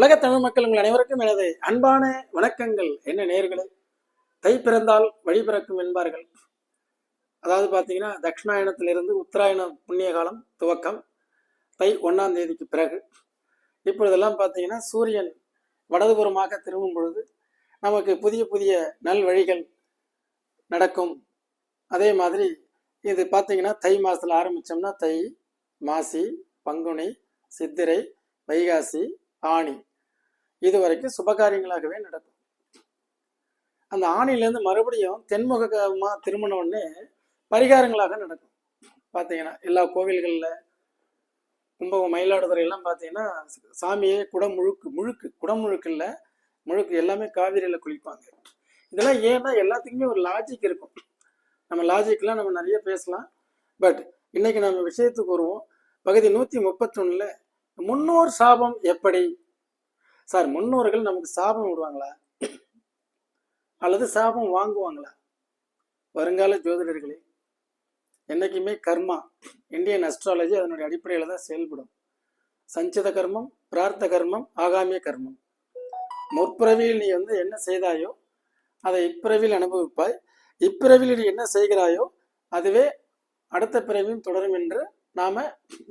உலக தமிழ் மக்கள் உங்கள் அனைவருக்கும் எனது அன்பான வணக்கங்கள். என்ன நேர்களே தை பிறந்தால் வழி பிறக்கும் என்பார்கள். அதாவது பார்த்தீங்கன்னா தட்சிணாயனத்திலிருந்து உத்தராயண புண்ணிய காலம் துவக்கம். தை ஒன்றாம் தேதிக்கு பிறகு. இப்பொழுதெல்லாம் பார்த்தீங்கன்னா சூரியன் வடதுபுறமாக திரும்பும் பொழுது நமக்கு புதிய புதிய நல் வழிகள் நடக்கும். அதே மாதிரி இது பார்த்தீங்கன்னா தை மாதத்தில் ஆரம்பித்தோம்னா தை மாசி பங்குனி சித்திரை வைகாசி ஆணி. இது வரைக்கும் சுபகாரியங்களாகவே நடக்கும். அந்த ஆணிலேருந்து மறுபடியும் தென்முகமாக திருமண உடனே பரிகாரங்களாக நடக்கும். பார்த்தீங்கன்னா எல்லா கோவில்களில் கும்பகம் மயிலாடுதுறை எல்லாம் பார்த்தீங்கன்னா சாமியே குடம் முழுக்கு முழுக்கு குடம் முழுக்கு இல்லை முழுக்கு எல்லாமே காவிரியில் குளிப்பாங்க. இதெல்லாம் ஏன்னா எல்லாத்துக்குமே ஒரு லாஜிக் இருக்கும். நம்ம லாஜிக்லாம் நம்ம நிறைய பேசலாம். பட் இன்னைக்கு நம்ம விஷயத்துக்கு வருவோம். பகுதி நூற்றி முப்பத்தொன்னில் முன்னோர் சாபம் எப்படி? சார் முன்னோர்கள் நமக்கு சாபம் விடுவாங்களா? அல்லது சாபம் வாங்குவாங்களா? வருங்கால ஜோதிடர்களே என்றைக்குமே கர்மா இந்தியன் அஸ்ட்ராலஜி அதனுடைய அடிப்படையில் தான் செயல்படும். சஞ்சித கர்மம் பிரார்த்த கர்மம் ஆகாமிய கர்மம். முற்பிறவியில் நீ வந்து என்ன செய்தாயோ அதை இப்பிறவியில் அனுபவிப்பாய். இப்பிறவியில் நீ என்ன செய்கிறாயோ அதுவே அடுத்த பிறவியும் தொடரும் என்று நாம்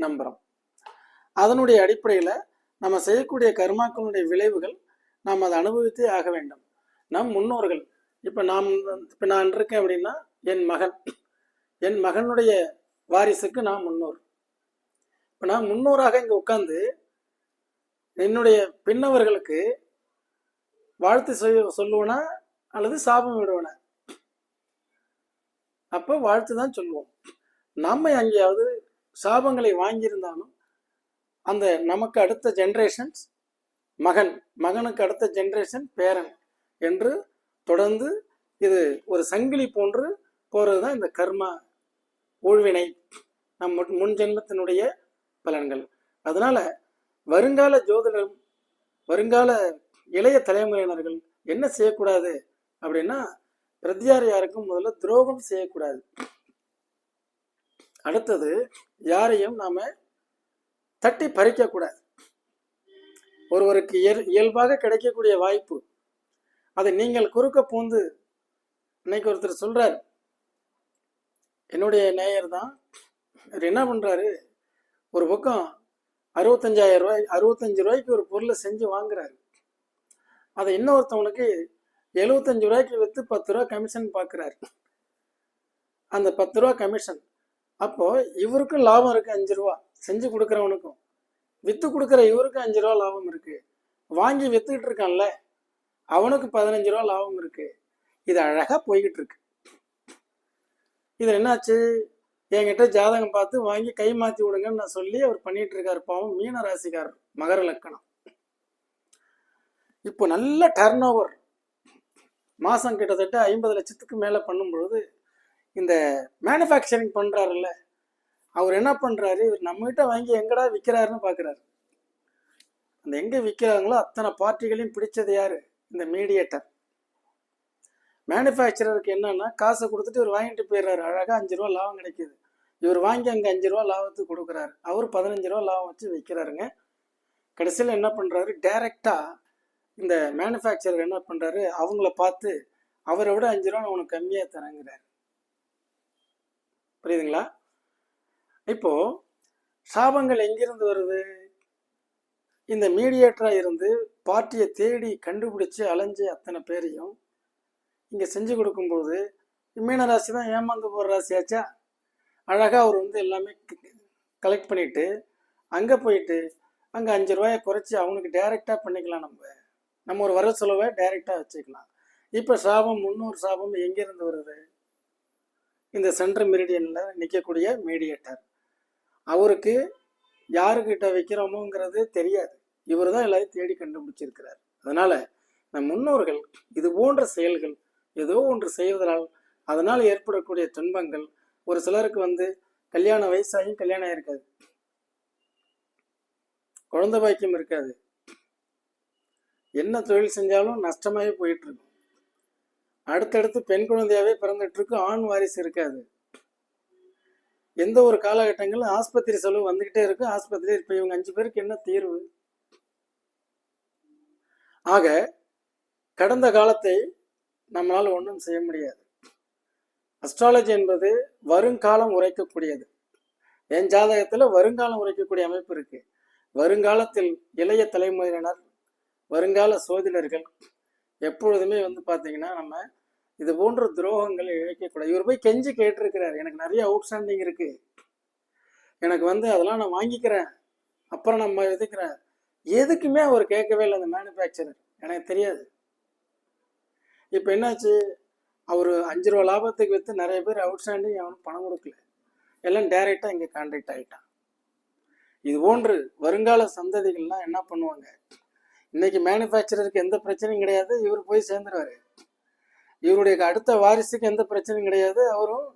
நம்புகிறோம் அதனுடைய அடிப்படையில் நம்ம செய்யக்கூடிய கர்மாக்களுடைய விளைவுகள் நாம் அதை அனுபவித்தே ஆக வேண்டும். நம் முன்னோர்கள் இப்போ நாம் இப்போ நான் இருக்கேன் அப்படின்னா என் மகன் என் மகனுடைய வாரிசுக்கு நான் முன்னோர். இப்போ நான் முன்னோராக இங்கே உட்காந்து என்னுடைய பின்னவர்களுக்கு வாழ்த்து செய்ய சொல்லுவேனா அல்லது சாபம் விடுவேனா? அப்போ வாழ்த்து தான் சொல்லுவோம். நம்ம எங்கேயாவது சாபங்களை வாங்கியிருந்தாலும் அந்த நமக்கு அடுத்த ஜென்ரேஷன்ஸ் மகன் மகனுக்கு அடுத்த ஜென்ரேஷன் பேரன் என்று தொடர்ந்து இது ஒரு சங்கிலி போன்று போகிறது தான் இந்த கர்மா ஊழ்வினை நம் முன் முன் ஜென்மத்தினுடைய பலன்கள். அதனால் வருங்கால ஜோதிடம் வருங்கால இளைய தலைமுறையினர்கள் என்ன செய்யக்கூடாது அப்படின்னா பிரத்யார் யாருக்கும் முதல்ல துரோகம் செய்யக்கூடாது. அடுத்தது யாரையும் நாம் தட்டி பறிக்கக்கூடாது ஒருவருக்கு இயல் இயல்பாக கிடைக்கக்கூடிய வாய்ப்பு. அதை நீங்கள் குறுக்க பூந்து இன்னைக்கு ஒருத்தர் சொல்றார். என்னுடைய நேயர் தான். அவர் என்ன பண்றாரு? ஒரு பக்கம் அறுபத்தஞ்சாயிரம் ரூபாய் அறுபத்தஞ்சு ரூபாய்க்கு ஒரு பொருளை செஞ்சு வாங்குறாரு. அதை இன்னொருத்தவனுக்கு எழுபத்தஞ்சு ரூபாய்க்கு விற்று பத்து ரூபா கமிஷன் பார்க்குறாரு அந்த பத்து ரூபா கமிஷன் அப்போ இவருக்கும் லாபம் இருக்கு அஞ்சு ரூபா. செஞ்சு கொடுக்குறவனுக்கும். விற்று கொடுக்குற இவருக்கும் அஞ்சு ரூபா லாபம் இருக்கு. வாங்கி வித்துக்கிட்டு இருக்கான்ல அவனுக்கு பதினஞ்சு ரூபா லாபம் இருக்கு. இது அழகா போய்கிட்டு இருக்கு. இது என்னாச்சு? என்கிட்ட ஜாதகம் பார்த்து வாங்கி கை மாத்தி விடுங்கன்னு நான் சொல்லி அவர் பண்ணிட்டு இருக்காரு. பாவம் மீன ராசிக்காரர் மகர லக்கணம். இப்போ நல்ல டர்ன் ஓவர் மாசம் கிட்டத்தட்ட ஐம்பது லட்சத்துக்கு மேல பண்ணும் பொழுது இந்த மேனுஃபேக்சரிங் பண்றாருல்ல அவர் என்ன பண்றாரு? இவர் நம்மகிட்ட வாங்கி எங்கடா விற்கிறாருன்னு பாக்குறாரு. அந்த எங்க விற்கிறாங்களோ அத்தனை பார்ட்டிகளையும் பிடிச்சது யாரு? இந்த மீடியேட்டர் மேனுஃபேக்சரருக்கு என்னன்னா காசை கொடுத்துட்டு இவர் வாங்கிட்டு போயிடுறாரு. அழகா அஞ்சு ரூபா லாபம் கிடைக்குது. இவர் வாங்கி அங்கே அஞ்சு ரூபா லாபத்துக்கு கொடுக்குறாரு. அவர் பதினஞ்சு ரூபா லாபம் வச்சு விற்கிறாருங்க கடைசியில் என்ன பண்ணுறாரு டைரக்டா இந்த மேனுஃபேக்சரர் என்ன பண்ணுறாரு அவங்கள பார்த்து அவரை விட அஞ்சு ரூபா நான் உனக்கு கம்மியாக தரேங்கிறார். புரியுதுங்களா? இப்போ சாபங்கள் எங்கிருந்து வருது? இந்த மீடியேட்டராக இருந்து பார்ட்டியை தேடி கண்டுபிடிச்சு அலைஞ்சு அத்தனை பேரையும் இங்கே செஞ்சு கொடுக்கும்போது மீன ராசி தான் ஏமாந்து போகிற ராசியாச்சா அழகாக அவர் வந்து எல்லாமே கலெக்ட் பண்ணிட்டு அங்கே போயிட்டு அங்கே அஞ்சு ரூபாயை குறைச்சி அவனுக்கு டைரெக்டாக பண்ணிக்கலாம் நம்ம. நம்ம ஒரு வர செலவை டைரெக்டாக வச்சுக்கலாம். இப்போ சாபம் முன்னூறு சாபம் எங்கேருந்து வருது? இந்த சென்ட்ரல் மெரிடியனில் நிற்கக்கூடிய மீடியேட்டர் அவருக்கு யாருக்கிட்ட வைக்கிறோமோங்கிறது தெரியாது. இவர் தான் எல்லாரையும் தேடி கண்டுபிடிச்சிருக்கிறார். அதனால நம் முன்னோர்கள் இது போன்ற செயல்கள் ஏதோ ஒன்று செய்வதனால் அதனால் ஏற்படக்கூடிய துன்பங்கள் ஒரு சிலருக்கு வந்து கல்யாண வயசாகியும் கல்யாணம் இருக்காது குழந்தை பாக்கியம் இருக்காது. என்ன தொழில் செஞ்சாலும் நஷ்டமாகவே போயிட்டு இருக்கும். அடுத்தடுத்து பெண் குழந்தையாவே பிறந்துட்டு இருக்கு ஆண் வாரிசு இருக்காது. எந்த ஒரு காலகட்டங்களும் ஆஸ்பத்திரி செலவு வந்துகிட்டே இருக்கு. ஆஸ்பத்திரி இப்போ இவங்க அஞ்சு பேருக்கு என்ன தீர்வு? ஆக கடந்த காலத்தை நம்மளால் ஒன்றும் செய்ய முடியாது. அஸ்ட்ராலஜி என்பது வருங்காலம் உரைக்கக்கூடியது. என் ஜாதகத்தில் வருங்காலம் உரைக்கக்கூடிய அமைப்பு இருக்கு. வருங்காலத்தில் இளைய தலைமுறையினர் வருங்கால சோதிடர்கள் எப்பொழுதுமே வந்து பார்த்தீங்கன்னா நம்ம இது போன்ற துரோகங்களை இழைக்கக்கூடாது. இவர் போய் கெஞ்சி கேட்டிருக்கிறார். எனக்கு நிறைய அவுட்ஸ்டாண்டிங் இருக்கு. எனக்கு வந்து அதெல்லாம் நான் வாங்கிக்கிறேன். அப்புறம் நம்ம எதுக்குறேன் எதுக்குமே அவர் கேட்கவே இல்லை அந்த மேனுஃபேக்சரர் எனக்கு தெரியாது. இப்போ என்னாச்சு? அவர் அஞ்சு ரூபா லாபத்துக்கு விற்று நிறைய பேர் அவுட்ஸ்டாண்டிங் அவனுக்கு பணம் கொடுக்கல. எல்லாம் டைரெக்டாக இங்கே கான்டாக்ட் ஆகிட்டான் இது போன்று வருங்கால சந்ததிகள்லாம் என்ன பண்ணுவாங்க? இன்னைக்கு மேனுஃபேக்சரருக்கு எந்த பிரச்சனையும் கிடையாது. இவர் போய் சேர்ந்துருவாரு. இவருடைய அடுத்த வாரிசுக்கு எந்த பிரச்சனையும் கிடையாது. அவரும்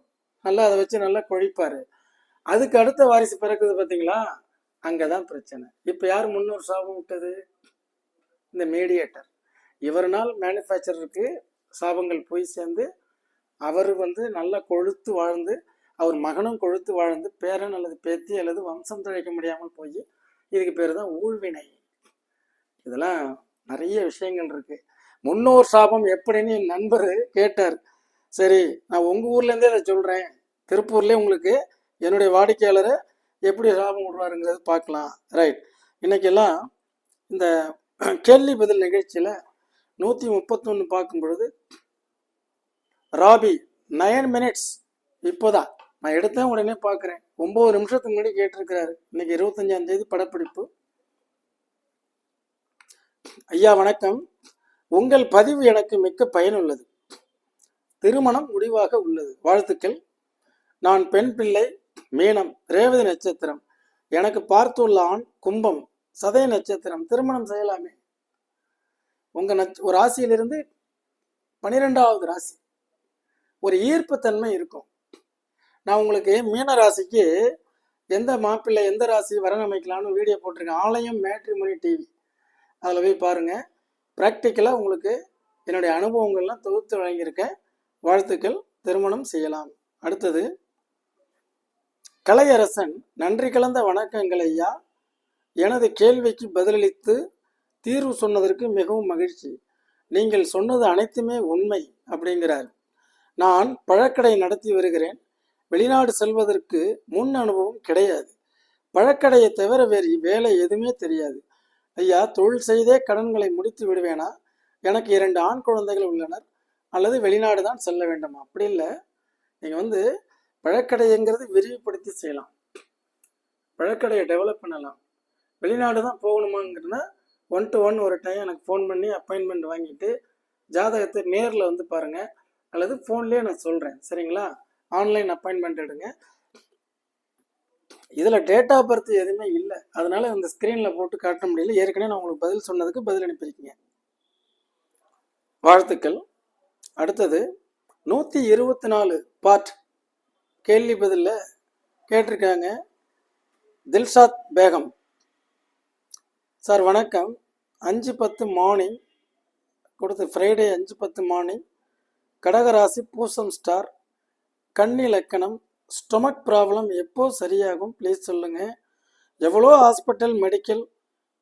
நல்லா அதை வச்சு நல்லா கொழிப்பார். அதுக்கு அடுத்த வாரிசு பிறக்குது பார்த்தீங்களா அங்கே தான் பிரச்சனை. இப்போ யார் முன்னூறு சாபம் விட்டது? இந்த மீடியேட்டர் இவரனால் மேனுஃபேக்சரருக்கு சாபங்கள் போய் சேர்ந்து அவர் வந்து நல்லா கொழுத்து வாழ்ந்து அவர் மகனும் கொழுத்து வாழ்ந்து பேரன் அல்லது பேத்தி அல்லது வம்சம் தழைக்க முடியாமல் போய் இதுக்கு பேர் தான் ஊழ்வினை. இதெல்லாம் நிறைய விஷயங்கள் இருக்குது முன்னோர் சாபம் எப்படின்னு என் நண்பர் கேட்டார். சரி நான் உங்க ஊர்ல இருந்தே அதை சொல்றேன். திருப்பூர்லேயே உங்களுக்கு என்னுடைய வாடிக்கையாளரை எப்படி சாபம் விடுவாருங்கிறது பார்க்கலாம். ரைட் இன்னைக்கெல்லாம் இந்த கேள்வி பதில் நிகழ்ச்சியில் நூற்றி முப்பத்தொன்று பார்க்கும் பொழுது ராபி நயன் மினிட்ஸ் இப்போதான். நான் எடுத்தேன் உடனே பார்க்குறேன். ஒம்பது நிமிஷத்துக்கு முன்னாடி கேட்டிருக்கிறாரு. இன்னைக்கு இருபத்தஞ்சாம் தேதி படப்பிடிப்பு. ஐயா வணக்கம். உங்கள் பதிவு எனக்கு மிக்க பயனுள்ளது திருமணம் முடிவாக உள்ளது. வாழ்த்துக்கள். நான் பெண் பிள்ளை. மீனம். ரேவதி நட்சத்திரம். எனக்கு பார்த்துள்ள ஆண் கும்பம். சதய நட்சத்திரம். திருமணம் செய்யலாமே. உங்க நட்ச ஒரு ராசியிலிருந்து பனிரெண்டாவது ராசி. ஒரு ஈர்ப்புத்தன்மை இருக்கும். நான் உங்களுக்கு மீன ராசிக்கு எந்த மாப்பிள்ளை எந்த ராசி வரன் அமைக்கலாம்னு வீடியோ போட்டிருக்கேன். ஆலயம் மேட்ரிமோனி டிவி அதில் போய் பாருங்கள் ப்ராக்டிக்கலாக உங்களுக்கு என்னுடைய அனுபவங்கள்லாம் தொகுத்து வழங்கியிருக்க வாழ்த்துக்கள் திருமணம் செய்யலாம். அடுத்தது கலையரசன் நன்றி கலந்த வணக்கங்கள் ஐயா. எனது கேள்விக்கு பதிலளித்து தீர்வு சொன்னதற்கு மிகவும் மகிழ்ச்சி. நீங்கள் சொன்னது அனைத்துமே உண்மை அப்படிங்கிறார். நான் பழக்கடை நடத்தி வருகிறேன். வெளிநாடு செல்வதற்கு முன் அனுபவம் கிடையாது. பழக்கடையை தவிர வேறு வேலை எதுவுமே தெரியாது. ஐயா தொழில் செய்தே கடன்களை முடித்து விடுவேனா? எனக்கு இரண்டு ஆண் குழந்தைகள் உள்ளனர். அல்லது வெளிநாடு தான் செல்ல வேண்டுமா? அப்படி இல்லை. நீங்கள் வந்து பழக்கடைங்கிறது விரிவுபடுத்தி செய்யலாம். பழக்கடையை டெவலப் பண்ணலாம். வெளிநாடு தான் போகணுமாங்கிறதுனா ஒன் டு ஒன் ஒரு டைம் எனக்கு ஃபோன் பண்ணி அப்பாயின்மெண்ட் வாங்கிட்டு ஜாதகத்தை நேரில் வந்து பாருங்கள் அல்லது ஃபோன்லேயே நான் சொல்கிறேன் சரிங்களா? ஆன்லைன் அப்பாயின்மெண்ட் எடுங்க. இதில் டேட் ஆஃப் பர்த் எதுவுமே இல்லை. அதனால இந்த ஸ்க்ரீனில் போட்டு காட்ட முடியல. ஏற்கனவே நான் உங்களுக்கு பதில் சொன்னதுக்கு பதில் அனுப்பியிருக்கீங்க. வாழ்த்துக்கள். அடுத்தது நூற்றி இருபத்தி நாலு பார்ட் கேள்வி பதிலில் கேட்டிருக்காங்க. தில்ஷாத் பேகம். சார் வணக்கம். அஞ்சு பத்து மார்னிங் கொடுத்த ஃப்ரைடே அஞ்சு பத்து மார்னிங் கடகராசி பூசம் ஸ்டார் கன்னி லக்கணம் ஸ்டொமக் ப்ராப்ளம் எப்போ சரியாகும் ப்ளீஸ் சொல்லுங்கள் எவ்வளோ ஹாஸ்பிட்டல் மெடிக்கல்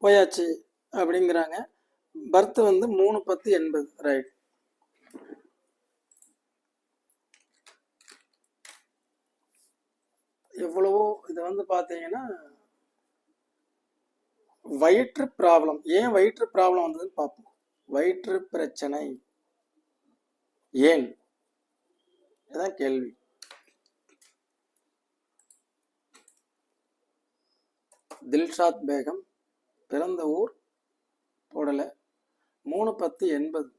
போயாச்சு அப்படிங்கிறாங்க. பர்த் வந்து மூணு பத்து எண்பது ரைட் எவ்வளவோ இது வந்து பார்த்தீங்கன்னா வயிற்று ப்ராப்ளம். ஏன் வயிற்று ப்ராப்ளம் வந்ததுன்னு பார்ப்போம். வயிற்று பிரச்சனை. ஏன்? இதான் கேள்வி. தில்ஷாத் பேகம் பிறந்த ஊர் போடலை. மூணு பத்து எண்பது.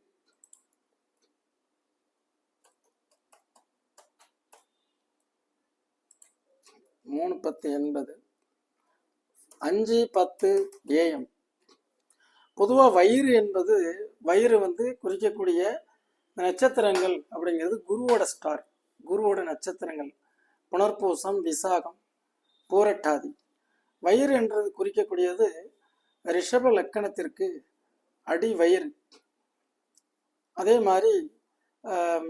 மூணு பத்து எண்பது. அஞ்சு பத்து ஏஎம். பொதுவாக வயிறு என்பது வயிறு வந்து குறிக்கக்கூடிய நட்சத்திரங்கள் அப்படிங்கிறது குருவோட ஸ்டார் குருவோட நட்சத்திரங்கள். புனர்பூசம் விசாகம் பூரட்டாதி. வயிறு என்றது குறிக்கக்கூடியது ரிஷப லக்கணத்திற்கு அடி வயிறு. அதே மாதிரி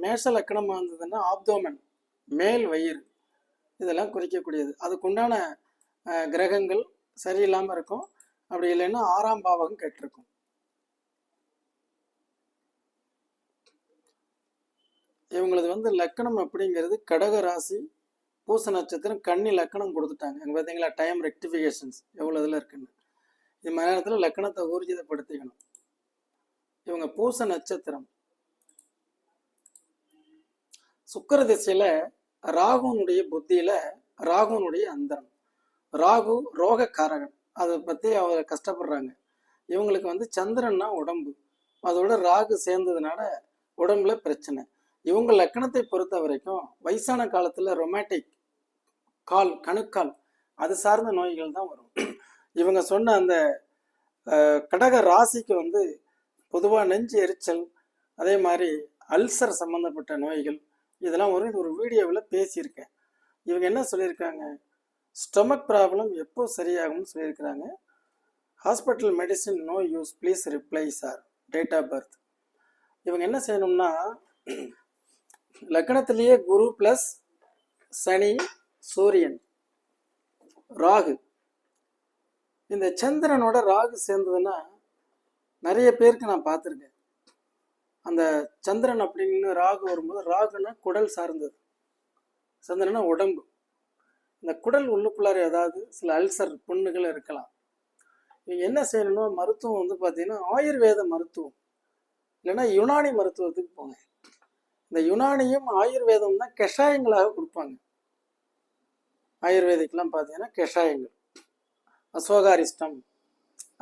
மேச லக்கணமாக இருந்ததுன்னா ஆப்தோமன் மேல் வயிறு. இதெல்லாம் குறிக்கக்கூடியது. அதுக்குண்டான கிரகங்கள் சரியில்லாமல் இருக்கும். அப்படி இல்லைன்னா ஆறாம் பாவகம் கேட்டிருக்கும். இவங்களது வந்து லக்கணம் அப்படிங்கிறது கடக ராசி பூச நட்சத்திரம் கண்ணி லக்கணம் கொடுத்துட்டாங்க. அங்கே பார்த்தீங்களா டைம் ரெக்டிஃபிகேஷன்ஸ் எவ்வளோ இதில் இருக்குன்னு. இது மலையாளத்தில் நேரத்தில் லக்கணத்தை ஊர்ஜிதப்படுத்திக்கணும். இவங்க பூச நட்சத்திரம். சுக்கிர திசையில ராகுனுடைய புத்தியில ராகுனுடைய அந்தரம். ராகு ரோகக்காரகன். அதை பத்தி அவங்க கஷ்டப்படுறாங்க. இவங்களுக்கு வந்து சந்திரன்னா உடம்பு. அதோட ராகு சேர்ந்ததுனால உடம்புல பிரச்சனை. இவங்க லக்கணத்தை பொறுத்த வரைக்கும் வயசான காலத்துல ரொமாட்டிக் கால் கணுக்கால் அது சார்ந்த நோய்கள் தான் வரும். இவங்க சொன்ன அந்த கடக ராசிக்கு வந்து பொதுவாக நெஞ்சு எரிச்சல் அதே மாதிரி அல்சர் சம்மந்தப்பட்ட நோய்கள் இதெல்லாம் வரும். இது ஒரு வீடியோவில் பேசியிருக்கேன். இவங்க என்ன சொல்லியிருக்காங்க? ஸ்டொமக் ப்ராப்ளம் எப்போ சரியாகும்னு சொல்லியிருக்கிறாங்க. Hospital medicine no use please reply sir date of birth. இவங்க என்ன செய்யணும்னா லக்னத்திலேயே குரு ப்ளஸ் சனி சூரியன் ராகு. இந்த சந்திரனோட ராகு சேர்ந்ததுன்னா நிறைய பேருக்கு நான் பார்த்துருக்கேன். அந்த சந்திரன் அப்படின்னு ராகு வரும்போது ராகுன்னா குடல் சார்ந்தது. சந்திரனா உடம்பு. இந்த குடல் உள்ளுக்குள்ளார ஏதாவது சில அல்சர் புண்ணுகள் இருக்கலாம். நீங்கள் என்ன செய்யணும்னா மருத்துவம் வந்து பார்த்தீங்கன்னா ஆயுர்வேத மருத்துவம். இல்லைன்னா யுனானி மருத்துவத்துக்கு போங்க. இந்த யுனானியும் ஆயுர்வேதம் தான் கஷாயங்களாக கொடுப்பாங்க. ஆயுர்வேதிக்கெலாம் பார்த்தீங்கன்னா கஷாயங்கள். அசோகாரிஷ்டம்.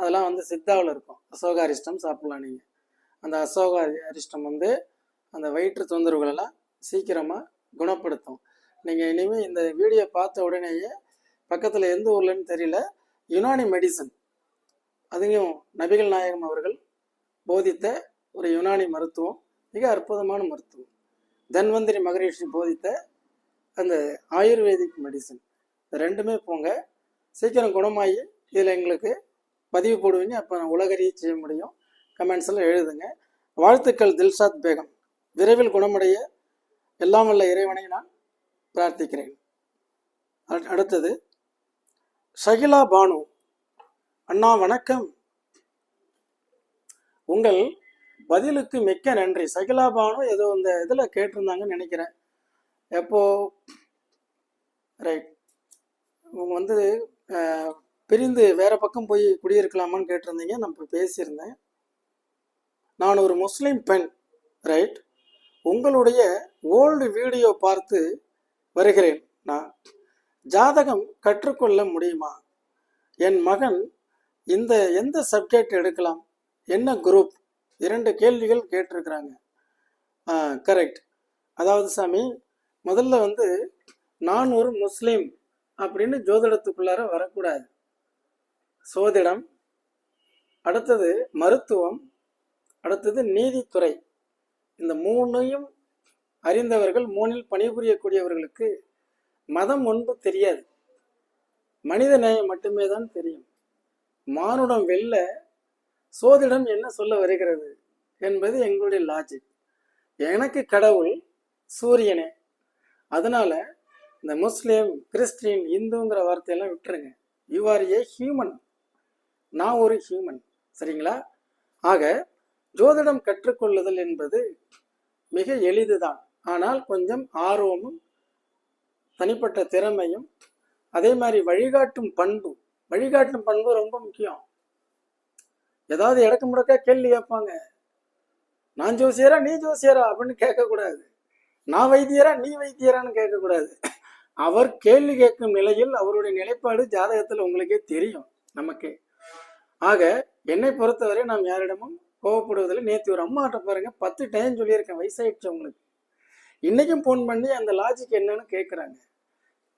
அதெல்லாம் வந்து சித்தாவில் இருக்கும். அசோகாரிஷ்டம் சாப்பிடலாம் நீங்கள் அந்த அசோகாரி அரிஷ்டம் வந்து அந்த வயிற்று தொந்தரவுகளெல்லாம் சீக்கிரமாக குணப்படுத்தும். நீங்கள் இனிமேல் இந்த வீடியோ பார்த்த உடனேயே பக்கத்தில் எந்த ஊர்லன்னு தெரியல யுனானி மெடிசன். அதையும் நபிகள் நாயகம் அவர்கள் போதித்த ஒரு யுனானி மருத்துவம் மிக அற்புதமான மருத்துவம். தன்வந்திரி மகரிஷி போதித்த அந்த ஆயுர்வேதிக் மெடிசன் ரெண்டுமே போங்க. சீக்கிரம் குணமாகி இதில் எங்களுக்கு பதிவு போடுவீங்க. அப்போ நான் உலகறிய செய்ய முடியும். கமெண்ட்ஸில் எழுதுங்க. வாழ்த்துக்கள் தில்ஷாத் பேகம். விரைவில் குணமடைய எல்லாம் வல்ல இறைவனை நான் பிரார்த்திக்கிறேன். அடுத்தது ஷகிலா பானு. அண்ணா வணக்கம். உங்கள் பதிலுக்கு மிக்க நன்றி. சகிலா ஏதோ இந்த இதில் கேட்டிருந்தாங்கன்னு நினைக்கிறேன். எப்போ? ரைட் இவங்க வந்து பிரிந்து வேற பக்கம் போய் குடியிருக்கலாமான்னு கேட்டிருந்தீங்க. நான் இப்போ பேசியிருந்தேன். நான் ஒரு முஸ்லீம் பெண். ரைட் உங்களுடைய ஓல்டு வீடியோ பார்த்து வருகிறேன். நான் ஜாதகம் கற்றுக்கொள்ள முடியுமா? என் மகன் இந்த எந்த சப்ஜெக்ட் எடுக்கலாம்? என்ன குரூப் இரண்டு கேள்விகள் கேட்டிருக்கிறாங்க. கரெக்ட் அதாவது சாமி முதல்ல வந்து நான் ஒரு முஸ்லீம் அப்படின்னு ஜோதிடத்துக்குள்ளார வரக்கூடாது. சோதிடம் அடுத்தது மருத்துவம் அடுத்தது நீதித்துறை. இந்த மூணையும் அறிந்தவர்கள் மூணில் பணிபுரியக்கூடியவர்களுக்கு மதம் ஒன்று தெரியாது. மனித நேயம் மட்டுமே தான் தெரியும். மானுடம் வெளில சோதிடம் என்ன சொல்ல வருகிறது என்பது எங்களுடைய லாஜிக் எனக்கு கடவுள் சூரியனே. அதனால இந்த முஸ்லீம் கிறிஸ்டின் இந்துங்கிற வார்த்தையெல்லாம் விட்டுருங்க. யூ ஆர் ஏ ஹியூமன் நான் ஒரு ஹியூமன் சரிங்களா? ஆக ஜோதிடம் கற்றுக்கொள்ளுதல் என்பது மிக எளிதுதான். ஆனால் கொஞ்சம் ஆர்வமும் தனிப்பட்ட திறமையும் அதே மாதிரி வழிகாட்டும் பண்பு. வழிகாட்டும் பண்பு ரொம்ப முக்கியம். ஏதாவது இடக்கு முடக்க கேள்வி கேட்பாங்க. நான் ஜோசியரா நீ ஜோசியரா அப்படின்னு கேட்கக்கூடாது. நான் வைத்தியரா நீ வைத்தியரான்னு கேட்கக்கூடாது. அவர் கேள்வி கேட்கும் நிலையில் அவருடைய நிலைப்பாடு ஜாதகத்தில் உங்களுக்கே தெரியும் நமக்கே. ஆக என்னை பொறுத்தவரை நாம் யாரிடமும் கோவப்படுவதில்லை. நேற்று ஒரு அம்மாட்ட பாருங்க பத்து டைம் சொல்லியிருக்கேன் வயசாயிடுச்சு உங்களுக்கு இன்னைக்கும் ஃபோன் பண்ணி அந்த லாஜிக் என்னன்னு கேட்குறாங்க.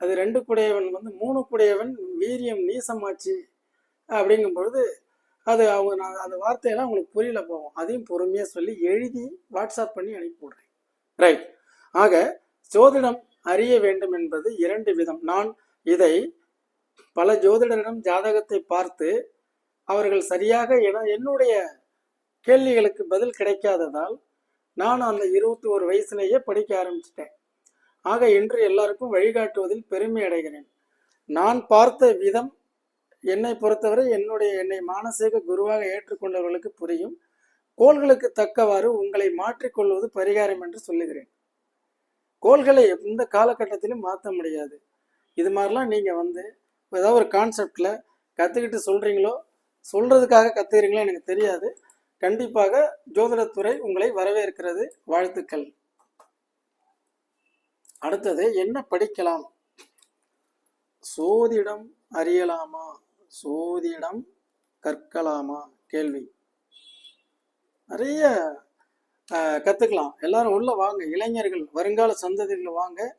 அது ரெண்டு குடையவன் வந்து மூணு குடையவன் வீரியம் நீசமாச்சு அப்படிங்கும் பொழுது அது அவங்க நான் அந்த வார்த்தையெல்லாம் உங்களுக்கு புரியல போவோம். அதையும் பொறுமையாக சொல்லி எழுதி வாட்ஸ்அப் பண்ணி அனுப்பி விடுறேன். ரைட் ஆக ஜோதிடம் அறிய வேண்டும் என்பது இரண்டு விதம். நான் இதை பல ஜோதிடரிடம் ஜாதகத்தை பார்த்து அவர்கள் சரியாக என- என்னுடைய கேள்விகளுக்கு பதில் கிடைக்காததால் நான் அந்த இருபத்தி ஒரு வயசுலேயே படிக்க ஆரம்பிச்சிட்டேன். ஆக இன்று எல்லாருக்கும் வழிகாட்டுவதில் பெருமை அடைகிறேன். நான் பார்த்த விதம் என்னை பொறுத்தவரை என்னுடைய என்னை மானசீக குருவாக ஏற்றுக்கொண்டவர்களுக்கு புரியும். கோள்களுக்கு தக்கவாறு உங்களை மாற்றிக்கொள்வது பரிகாரம் என்று சொல்லுகிறேன். கோள்களை எந்த காலகட்டத்திலும் மாற்ற முடியாது. இது மாதிரிலாம் நீங்கள் வந்து ஏதாவது ஒரு கான்செப்டில் கற்றுக்கிட்டு சொல்கிறீங்களோ சொல்கிறதுக்காக கற்றுக்கிறீங்களோ எனக்கு தெரியாது. கண்டிப்பாக ஜோதிடத்துறை உங்களை வரவேற்கிறது. வாழ்த்துக்கள். அடுத்தது என்ன படிக்கலாம்? சோதிடம் அறியலாமா? சோதிடம் கற்கலாமா? கேள்வி. நிறைய கற்றுக்கலாம் எல்லாரும் உள்ளே வாங்க. இளைஞர்கள் வருங்கால சந்ததிகள் வாங்க.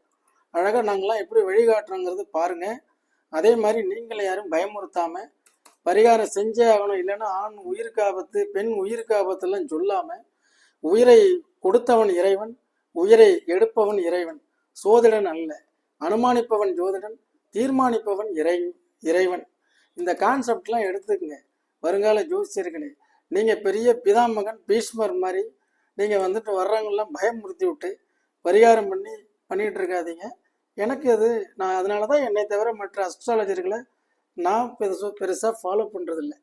அழகாக நாங்களாம் எப்படி வழிகாட்டுறோங்கிறது பாருங்க. அதே மாதிரி நீங்களை யாரும் பயமுறுத்தாமல் பரிகாரம் செஞ்சே ஆகணும். இல்லைன்னா ஆண் உயிருக்கு ஆபத்து பெண் உயிருக்கு ஆபத்தெல்லாம் சொல்லாமல் உயிரை கொடுத்தவன் இறைவன் உயிரை எடுப்பவன் இறைவன். சோதிடன் அல்ல. அனுமானிப்பவன் ஜோதிடன் தீர்மானிப்பவன் இறை இறைவன். இந்த கான்செப்ட்லாம் எடுத்துக்கங்க. வருங்கால ஜோசியர்களே நீங்கள் பெரிய பிதாமகன் பீஷ்மர் மாதிரி நீங்கள் வந்துட்டு வர்றவங்களாம் பயமுறுத்தி விட்டு பரிகாரம் பண்ணி பண்ணிகிட்டு இருக்காதீங்க எனக்கு அது நான் அதனால தான் என்னை தவிர மற்ற அஸ்ட்ராலஜர்களை நான் பெருசு பெருசாக ஃபாலோ பண்ணுறதில்ல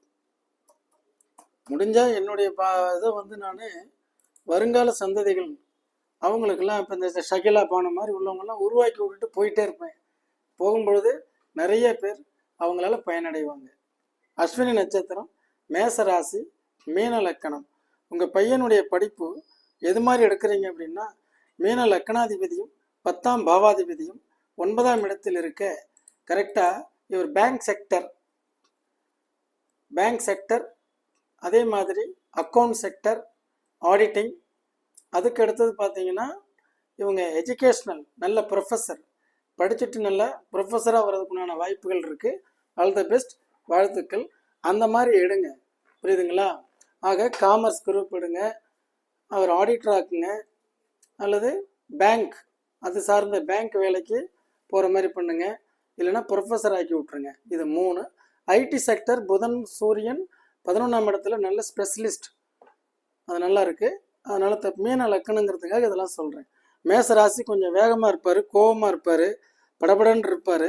முடிஞ்சால் என்னுடைய பா இதை வந்து நான் வருங்கால சந்ததிகள் அவங்களுக்கெல்லாம் இப்போ இந்த ஷகிலா பானை மாதிரி உள்ளவங்கெல்லாம் உருவாக்கி விட்டுட்டு போயிட்டே இருப்பேன். போகும்பொழுது நிறைய பேர் அவங்களால பயனடைவாங்க. அஸ்வினி நட்சத்திரம் மேசராசி மீன லக்கணம். உங்கள் பையனுடைய படிப்பு எது மாதிரி எடுக்கிறீங்க அப்படின்னா மீன லக்கணாதிபதியும் பத்தாம் பாவாதிபதியும் ஒன்பதாம் இடத்தில் இருக்க கரெக்டாக இவர் பேங்க் செக்டர் பேங்க் செக்டர் அதே மாதிரி அக்கௌண்ட் செக்டர் ஆடிட்டிங் அதுக்கு அடுத்தது பார்த்தீங்கன்னா இவங்க எஜுகேஷ்னல் நல்ல ப்ரொஃபஸர் படிச்சுட்டு நல்ல ப்ரொஃபஸராக வர்றதுக்குண்டான வாய்ப்புகள் இருக்குது ஆல் த பெஸ்ட் வாழ்த்துக்கள். அந்த மாதிரி எடுங்க. புரியுதுங்களா? ஆக காமர்ஸ் குரூப் எடுங்க. அவர் ஆடிட்டர் ஆக்குங்க. அல்லது பேங்க் அது சார்ந்த பேங்க் வேலைக்கு போகிற மாதிரி பண்ணுங்க. இல்லைன்னா ப்ரொஃபஸர் ஆக்கி விட்ருங்க இது மூணு. ஐடி செக்டர் புதன் சூரியன் பதினொன்றாம் இடத்துல நல்ல ஸ்பெஷலிஸ்ட் அது நல்லா இருக்குது அதனால் த மீன லக்கணுங்கிறதுக்காக இதெல்லாம் சொல்கிறேன் மேச ராசி கொஞ்சம் வேகமாக இருப்பார் கோபமாக இருப்பார் படபடன்னு இருப்பார்.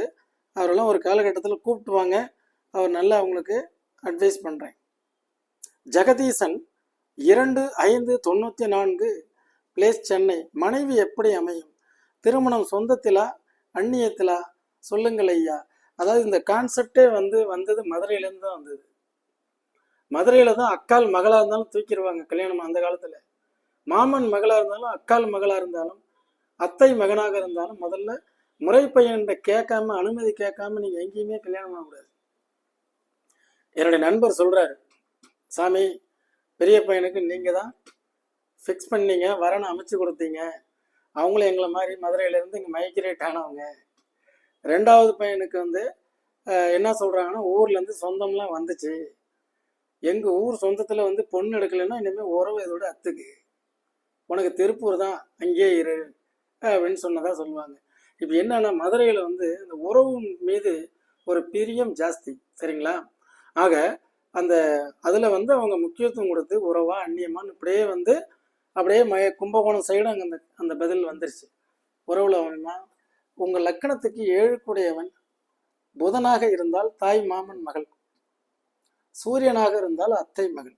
அவரெல்லாம் ஒரு காலகட்டத்தில் கூப்பிட்டு வாங்க அவர் நல்லா அவங்களுக்கு அட்வைஸ் பண்ணுறேன் ஜெகதீசன் இரண்டு ஐந்து தொண்ணூற்றி நான்கு பிளேஸ் சென்னை. மனைவி எப்படி அமையும்? திருமணம் சொந்தத்திலா? அந்நியத்திலா? சொல்லுங்கள் ஐயா. அதாவது இந்த கான்செப்டே வந்து வந்தது மதுரையிலேருந்து தான் வந்தது. மதுரையில் தான் அக்கால் மகளாக இருந்தாலும் தூக்கிடுவாங்க கல்யாணம் அந்த காலத்தில். மாமன் மகளாக இருந்தாலும் அக்கால் மகளாக இருந்தாலும் அத்தை மகனாக இருந்தாலும் முதல்ல முறை பையன்கிட்ட கேட்காம அனுமதி கேட்காம நீங்கள் எங்கேயுமே கல்யாணம் பண்ணக்கூடாது. என்னுடைய நண்பர் சொல்கிறாரு சாமி பெரிய பையனுக்கு நீங்கள் தான் ஃபிக்ஸ் பண்ணீங்க வரணும் அமைச்சு கொடுத்தீங்க. அவங்களும் எங்களை மாதிரி மதுரையிலேருந்து இங்கே மைக்ரேட் ஆனவங்க. ரெண்டாவது பையனுக்கு வந்து என்ன சொல்கிறாங்கன்னா ஊர்லேருந்து சொந்தம்லாம் வந்துச்சு. எங்கள் ஊர் சொந்தத்தில் வந்து பொண்ணு எடுக்கலைன்னா இனிமேல் உறவு இதோட அத்துக்கு. உனக்கு திருப்பூர் தான் அங்கேயே இரு அப்படின்னு சொன்னதாக சொல்லுவாங்க. இப்போ என்னன்னா மதுரையில் வந்து இந்த உறவு மீது ஒரு பிரியம் ஜாஸ்தி சரிங்களா? ஆக அந்த அதில் வந்து அவங்க முக்கியத்துவம் கொடுத்து உறவா அந்நியமான்னு இப்படியே வந்து அப்படியே மய கும்பகோணம் சைடு அங்கே அந்த அந்த பதில் வந்துருச்சு. உறவுல அவனா உங்கள் லக்கணத்துக்கு ஏழுக்குடையவன் புதனாக இருந்தால் தாய் மாமன் மகள். சூரியனாக இருந்தால் அத்தை மகள்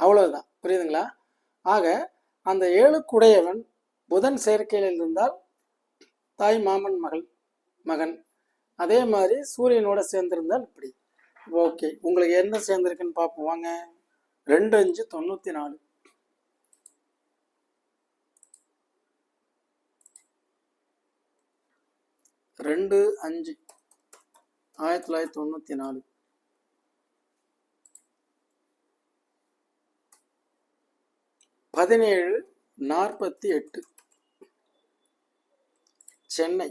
அவ்வளவுதான் புரியுதுங்களா? ஆக அந்த ஏழுக்குடையவன் புதன் சேர்க்கையில் இருந்தால் தாய் மாமன் மகள் மகன். அதே மாதிரி சூரியனோட சேர்ந்திருந்தால் இப்படி. ஓகே உங்களுக்கு என்ன சேர்ந்திருக்குன்னு பார்ப்போம். வாங்க. ரெண்டு அஞ்சு தொண்ணூற்றி நாலு. ரெண்டு அஞ்சு. ஆயிரத்தி தொள்ளாயிரத்தி தொண்ணூற்றி நாலு. பதினேழு நாற்பத்தி எட்டு. சென்னை.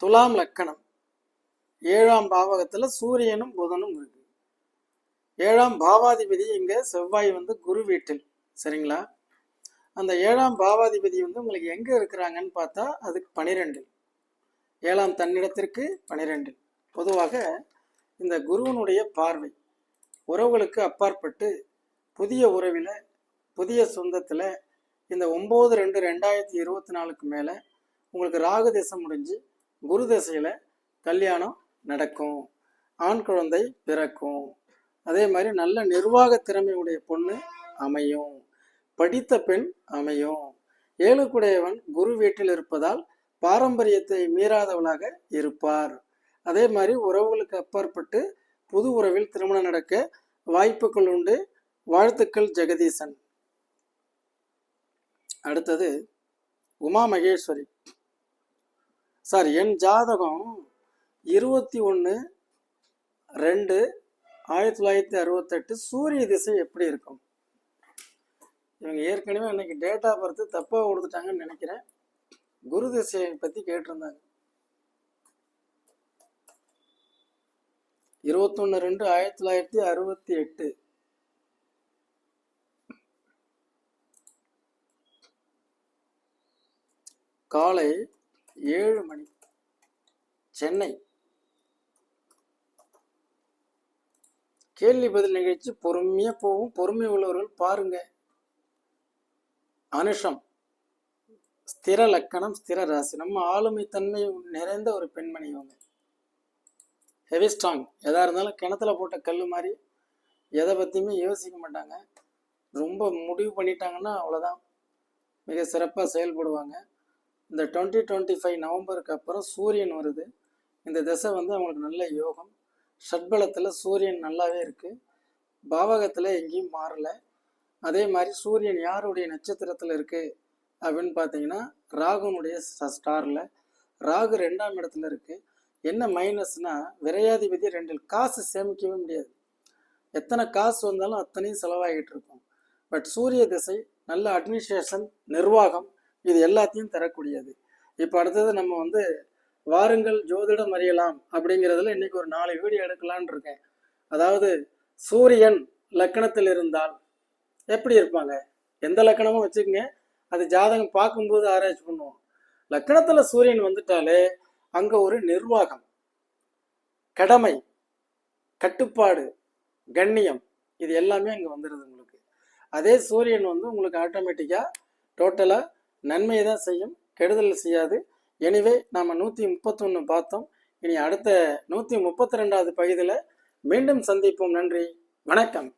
துலாம் லக்கணம். ஏழாம் பாவகத்துல சூரியனும் புதனும் இருக்கு. ஏழாம் பாவாதிபதி இங்க செவ்வாய் வந்து குரு வீட்டில். சரிங்களா? அந்த ஏழாம் பாவாதிபதி வந்து உங்களுக்கு எங்க இருக்கிறாங்கன்னு பார்த்தா அதுக்கு பனிரெண்டு ஏழாம் தன்னிடத்திற்கு பனிரெண்டு பொதுவாக இந்த குருவனுடைய பார்வை உறவுகளுக்கு அப்பாற்பட்டு புதிய உறவில் புதிய சொந்தத்தில் இந்த ஒம்பது ரெண்டு ரெண்டாயிரத்தி இருபத்தி நாலுக்கு மேலே உங்களுக்கு ராகு தேசம் முடிஞ்சு குரு தசையில் கல்யாணம் நடக்கும். ஆண் குழந்தை பிறக்கும். அதே மாதிரி நல்ல நிர்வாக திறமையுடைய பொண்ணு அமையும். படித்த பெண் அமையும். ஏழுக்குடையவன் குரு வீட்டில் இருப்பதால் பாரம்பரியத்தை மீறாதவளாக இருப்பார். அதே மாதிரி உறவுகளுக்கு அப்பாற்பட்டு புது உறவில் திருமணம் நடக்க வாய்ப்புகள் உண்டு. வாழ்த்துக்கள் ஜெகதீசன். அடுத்தது உமா மகேஸ்வரி. சார் என் ஜாதகம் இருபத்தி ஒன்று ரெண்டு ஆயிரத்தி தொள்ளாயிரத்தி அறுபத்தெட்டு சூரிய திசை எப்படி இருக்கும்? இவங்க ஏற்கனவே அன்னைக்கு டேட்டா பார்த்து தப்பாக கொடுத்துட்டாங்கன்னு நினைக்கிறேன். குரு திசையை பற்றி கேட்டிருந்தாங்க. இருபத்தொன்று ரெண்டு ஆயிரத்தி தொள்ளாயிரத்தி அறுபத்தி எட்டு. காலை ஏழு மணி. சென்னை. கேள்வி பதில் நிகழ்ச்சி பொறுமையா போகும். பொறுமை உள்ளவர்கள் பாருங்க. அனுஷம். ஸ்திர லக்கணம் ஸ்திர ராசி. நம்ம ஆளுமை தன்மை நிறைந்த ஒரு பெண்மணி அவங்க ஹெவி ஸ்ட்ராங் எதா இருந்தாலும் கிணத்துல போட்ட கல் மாதிரி எதை பற்றியுமே யோசிக்க மாட்டாங்க. ரொம்ப முடிவு பண்ணிட்டாங்கன்னா அவ்வளோதான் மிக சிறப்பாக செயல்படுவாங்க. இந்த டுவெண்ட்டி டுவெண்ட்டி ஃபைவ் நவம்பருக்கு அப்புறம் சூரியன் வருது. இந்த திசை வந்து அவங்களுக்கு நல்ல யோகம். ஷட்பலத்தில் சூரியன் நல்லாவே இருக்குது பாவகத்தில் எங்கேயும் மாறலை. அதே மாதிரி சூரியன் யாருடைய நட்சத்திரத்தில் இருக்குது அப்படின்னு பார்த்தீங்கன்னா ராகுனுடைய ஸ்டாரில் ராகு ரெண்டாம் இடத்துல இருக்குது என்ன மைனஸ்னால் விரையாதிபதி ரெண்டில் காசு சேமிக்கவே முடியாது. எத்தனை காசு வந்தாலும் அத்தனையும் செலவாகிட்டு இருக்கும். பட் சூரிய திசை நல்ல அட்மினிஸ்ட்ரேஷன் நிர்வாகம் இது எல்லாத்தையும் தரக்கூடியது. இப்போ அடுத்தது நம்ம வந்து வாருங்கள் ஜோதிடம் அறியலாம் அப்படிங்கிறதுல இன்னைக்கு ஒரு நாலு வீடியோ எடுக்கலான்னு இருக்கேன். அதாவது சூரியன் லக்கணத்தில் இருந்தால் எப்படி இருப்பாங்க? எந்த லக்கணமும் வச்சுக்கோங்க. அது ஜாதகம் பார்க்கும்போது ஆராய்ச்சி பண்ணுவோம். லக்கணத்தில் சூரியன் வந்துட்டாலே அங்கே ஒரு நிர்வாகம் கடமை கட்டுப்பாடு கண்ணியம் இது எல்லாமே அங்கே வந்துடுது உங்களுக்கு. அதே சூரியன் வந்து உங்களுக்கு ஆட்டோமேட்டிக்காக டோட்டலாக நன்மையை தான் செய்யும் கெடுதல் செய்யாது. எனிவே நாம் நூற்றி முப்பத்தொன்று பார்த்தோம். இனி அடுத்த நூற்றி முப்பத்தி ரெண்டாவது பகுதியில் மீண்டும் சந்திப்போம். நன்றி. வணக்கம்.